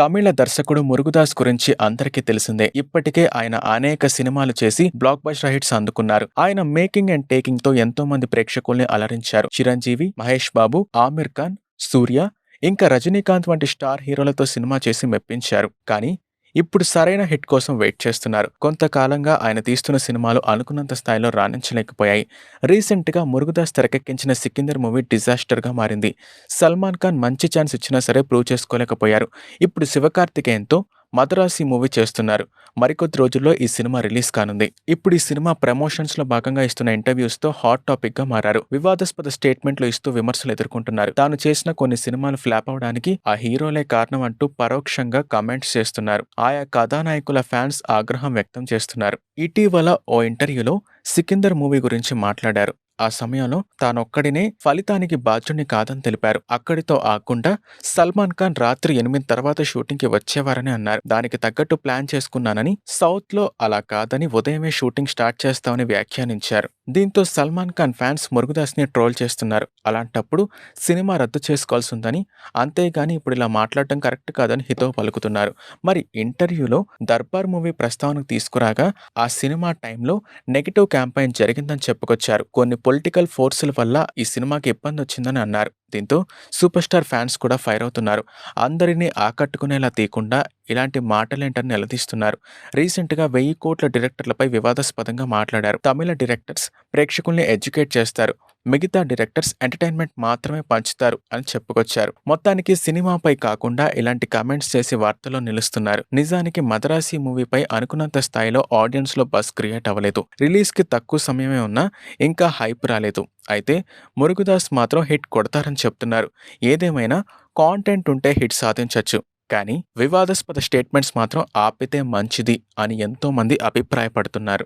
తమిళ దర్శకుడు మురుగుదాస్ గురించి అందరికీ తెలిసిందే. ఇప్పటికే ఆయన అనేక సినిమాలు చేసి బ్లాక్ బస్టర్ హిట్స్ అందుకున్నారు. ఆయన మేకింగ్ అండ్ టేకింగ్తో ఎంతో మంది ప్రేక్షకుల్ని అలరించారు. చిరంజీవి మహేష్ బాబు ఆమిర్ ఖాన్ సూర్య ఇంకా రజనీకాంత్ వంటి స్టార్ హీరోలతో సినిమా చేసి మెప్పించారు. కానీ ఇప్పుడు సరైన హిట్ కోసం వెయిట్ చేస్తున్నారు. కొంతకాలంగా ఆయన తీస్తున్న సినిమాలు అనుకున్నంత స్థాయిలో రాణించలేకపోయాయి. రీసెంట్గా మురుగుదాస్ తెరకెక్కించిన సికిందర్ మూవీ డిజాస్టర్గా మారింది. సల్మాన్ ఖాన్ మంచి ఛాన్స్ ఇచ్చినా సరే ప్రూవ్ చేసుకోలేకపోయారు. ఇప్పుడు శివకార్తికేయన్తో మద్రాసి మూవీ చేస్తున్నారు. మరికొద్ది రోజుల్లో ఈ సినిమా రిలీజ్ కానుంది. ఇప్పుడు ఈ సినిమా ప్రమోషన్స్లో భాగంగా ఇస్తున్న ఇంటర్వ్యూస్తో హాట్ టాపిక్గా మారారు. వివాదాస్పద స్టేట్మెంట్లు ఇస్తూ విమర్శలు ఎదుర్కొంటున్నారు. తాను చేసిన కొన్ని సినిమాలు ఫ్లాప్ అవడానికి ఆ హీరోలే కారణం అంటూ పరోక్షంగా కామెంట్స్ చేస్తున్నారు. ఆయా కథానాయకుల ఫ్యాన్స్ ఆగ్రహం వ్యక్తం చేస్తున్నారు. ఇటీవల ఓ ఇంటర్వ్యూలో సికిందర్ మూవీ గురించి మాట్లాడారు. ఆ సమయంలో తానొక్కడినే ఫలితానికి బాధ్యుణ్ణి కాదని తెలిపారు. అక్కడితో ఆకుండా సల్మాన్ ఖాన్ రాత్రి ఎనిమిది తర్వాత షూటింగ్కి వచ్చేవారని అన్నారు. దానికి తగ్గట్టు ప్లాన్ చేసుకున్నానని సౌత్లో అలా కాదని ఉదయమే షూటింగ్ స్టార్ట్ చేస్తామని వ్యాఖ్యానించారు. దీంతో సల్మాన్ ఖాన్ ఫ్యాన్స్ మురుగుదాస్ని ట్రోల్ చేస్తున్నారు. అలాంటప్పుడు సినిమా రద్దు చేసుకోవాల్సి ఉందని అంతేగాని ఇప్పుడు ఇలా మాట్లాడటం కరెక్ట్ కాదని హితో పలుకుతున్నారు. మరి ఇంటర్వ్యూలో దర్బార్ మూవీ ప్రస్తావనకు తీసుకురాగా ఆ సినిమా టైంలో నెగిటివ్ క్యాంపెయిన్ జరిగిందని చెప్పుకొచ్చారు. కొన్ని పొలిటికల్ ఫోర్సుల వల్ల ఈ సినిమాకి ఇబ్బంది వచ్చిందని అన్నారు. దీంతో సూపర్ స్టార్ ఫ్యాన్స్ కూడా ఫైర్ అవుతున్నారు. అందరినీ ఆకట్టుకునేలా తీయకుండా ఇలాంటి మాటలేంటని నిలదీస్తున్నారు. రీసెంట్గా వెయ్యి కోట్ల డైరెక్టర్లపై వివాదాస్పదంగా మాట్లాడారు తమిళ డైరెక్టర్స్. ప్రేక్షకుల్ని ఎడ్యుకేట్ చేస్తారు. మిగతా డైరెక్టర్స్ ఎంటర్టైన్మెంట్ మాత్రమే పంచుతారు అని చెప్పుకొచ్చారు. మొత్తానికి సినిమాపై కాకుండా ఇలాంటి కామెంట్స్ చేసి వార్తల్లో నిలుస్తున్నారు. నిజానికి మదరాసి మూవీపై అనుకున్నంత స్థాయిలో ఆడియన్స్లో బస్ క్రియేట్ అవ్వలేదు. రిలీజ్కి తక్కువ సమయమే ఉన్నా ఇంకా హైప్ రాలేదు. అయితే మురుగుదాస్ మాత్రం హిట్ కొడతారని చెప్తున్నారు. ఏదేమైనా కాంటెంట్ ఉంటే హిట్ సాధించవచ్చు కానీ వివాదాస్పద స్టేట్మెంట్స్ మాత్రం ఆపితే మంచిది అని ఎంతోమంది అభిప్రాయపడుతున్నారు.